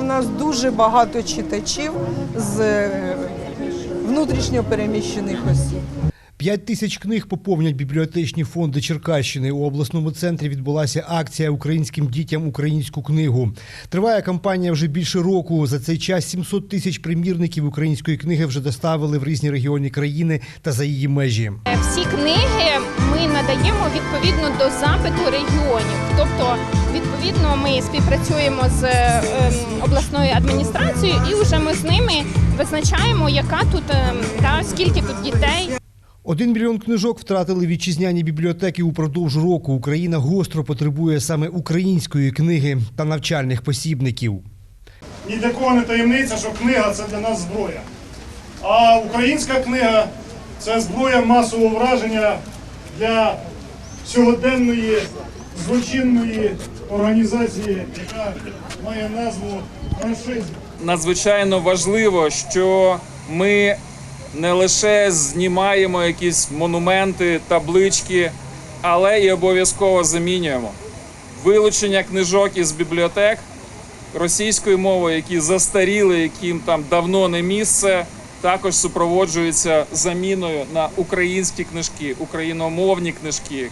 нас дуже багато читачів з е, внутрішньо переміщених осіб. П'ять тисяч книг поповнять бібліотечні фонди Черкащини. У обласному центрі відбулася акція українським дітям українську книгу. Триває кампанія вже більше року. За цей час 700 тисяч примірників української книги вже доставили в різні регіони країни та за її межі. Всі книги ми надаємо відповідно до запиту регіонів. Тобто, відповідно, ми співпрацюємо з ем, обласною адміністрацією, і вже ми з ними визначаємо, яка тут ем, та скільки тут дітей. Один мільйон книжок втратили вітчизняні бібліотеки упродовж року. Україна гостро потребує саме української книги та навчальних посібників. Ні для кого не таємниця, що книга це для нас зброя. А українська книга це зброя масового враження для сьогоденної злочинної організації, яка має назву франшизм. надзвичайно важливо, що ми не лише знімаємо якісь монументи, таблички, але і обов'язково замінюємо вилучення книжок із бібліотек російською мовою, які застаріли, яким там давно не місце. Також супроводжується заміною на українські книжки, україномовні книжки.